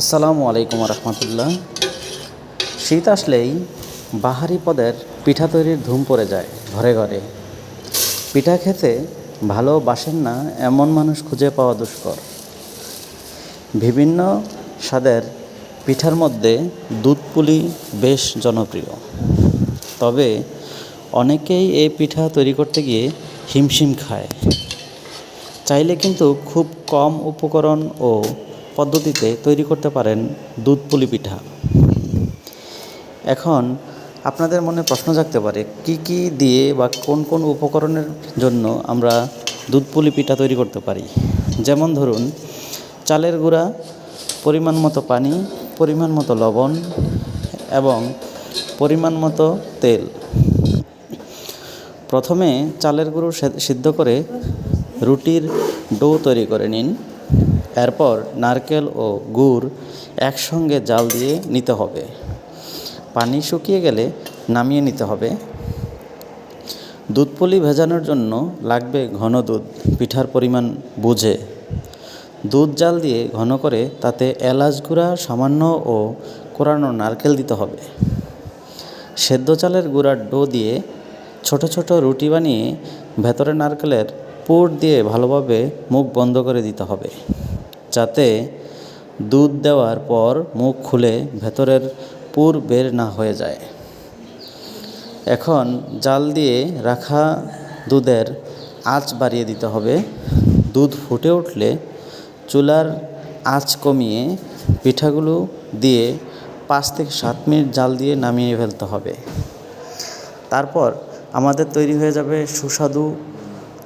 আসসালামু আলাইকুম রহমতুল্লাহ শীত আসলেই বাহারি পদের পিঠা তৈরির ধুম পড়ে যায় ঘরে ঘরে। পিঠা খেতে ভালোবাসেন না এমন মানুষ খুঁজে পাওয়া দুষ্কর। বিভিন্ন স্বাদের পিঠার মধ্যে দুধ পুলি বেশ জনপ্রিয়। তবে অনেকেই এই পিঠা তৈরি করতে গিয়ে হিমশিম খায়। চাইলে কিন্তু খুব কম উপকরণ ও পদ্ধতিতে তৈরি করতে পারেন দুধ পুলি পিঠা। এখন আপনাদের মনে প্রশ্ন জাগতে পারে, কি কি দিয়ে বা কোন কোন উপকরণের জন্য আমরা দুধ পুলি পিঠা তৈরি করতে পারি? যেমন ধরুন, চালের গুঁড়া, পরিমাণ মতো পানি, পরিমাণ মতো লবণ এবং পরিমাণ মতো তেল। প্রথমে চালের গুঁড়ো সিদ্ধ করে রুটির ডো তৈরি করে নিন। এরপর নারকেল ও গুড় একসঙ্গে জাল দিয়ে নিতে হবে। পানি শুকিয়ে গেলে নামিয়ে নিতে হবে। দুধ পুলি ভেজানোর জন্য লাগবে ঘন দুধ, পিঠার পরিমাণ বুঝে। দুধ জাল দিয়ে ঘন করে তাতে এলাচ গুঁড়া, সামান্য ও কোরানো নারকেল দিতে হবে। সেদ্ধ চালের গুঁড়ার ডো দিয়ে ছোট ছোট রুটি বানিয়ে ভেতরে নারকেলের পুর দিয়ে ভালোভাবে মুখ বন্ধ করে দিতে হবে। যাতে দুধ দেওয়ার পর মুখ খুলে ভেতরের পুর বের না হয়ে যায়। এখন জাল দিয়ে রাখা দুধের আঁচ বাড়িয়ে দিতে হবে। দুধ ফুটে উঠলে চুলার আঁচ কমিয়ে পিঠাগুলো দিয়ে পাঁচ থেকে সাত মিনিট জাল দিয়ে নামিয়ে ফেলতে হবে। তারপর আমাদের তৈরি হয়ে যাবে সুস্বাদু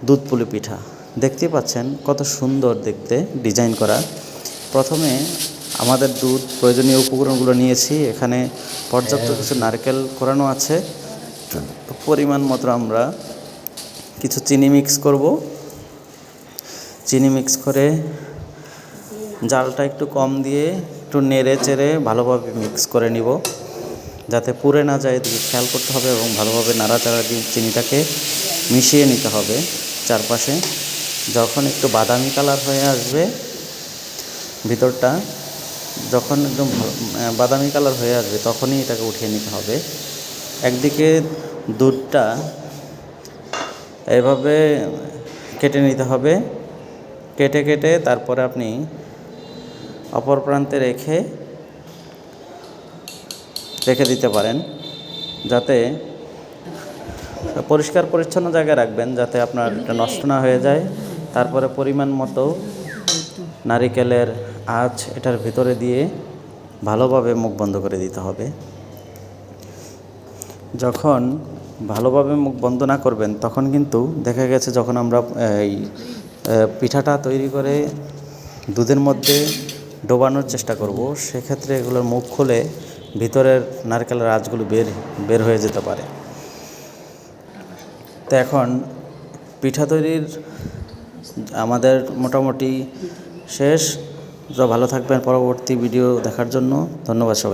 দুধ পুলি পিঠা। দেখতেই পাচ্ছেন কত সুন্দর দেখতে ডিজাইন করা। প্রথমে আমাদের দুধ প্রয়োজনীয় উপকরণগুলো নিয়েছি এখানে পর্যাপ্ত কিছু নারকেল করানো আছে। পরিমাণ মতো আমরা কিছু চিনি মিক্স করব। চিনি মিক্স করে জালটা একটু কম দিয়ে একটু নেড়ে চেড়ে ভালোভাবে মিক্স করে নিব যাতে পুড়ে না যায় এদিকে খেয়াল করতে হবে এবং ভালোভাবে নাড়াচাড়া দিয়ে চিনিটাকে মিশিয়ে নিতে হবে চারপাশে। যখন একটু বাদামি কালার হয়ে আসবে, ভিতরটা যখন একদম বাদামি কালার হয়ে আসবে, তখনই এটাকে উঠিয়ে নিতে হবে। একদিকে দুধটা এভাবে কেটে নিতে হবে। কেটে কেটে তারপরে আপনি অপর প্রান্তে রেখে রেখে দিতে পারেন, যাতে পরিষ্কার পরিচ্ছন্ন জায়গায় রাখবেন, যাতে আপনার এটা নষ্ট না হয়ে যায়। তারপরে পরিমাণ মতো নারিকেলের আঁচ এটার ভিতরে দিয়ে ভালোভাবে মুখ বন্ধ করে দিতে হবে। যখন ভালোভাবে মুখ বন্ধ না করবেন, তখন কিন্তু দেখা গেছে যখন আমরা, এই পিঠাটা তৈরি করে দুধের মধ্যে ডোবানোর চেষ্টা করব, সেক্ষেত্রে এগুলোর মুখ খুলে ভিতরের নারকেলের আঁচগুলো বের বের হয়ে যেতে পারে। তো এখন পিঠা তৈরির আমাদের মোটামুটি শেষ। যা ভালো থাকবেন পরবর্তী ভিডিও দেখার জন্য। ধন্যবাদ সবাই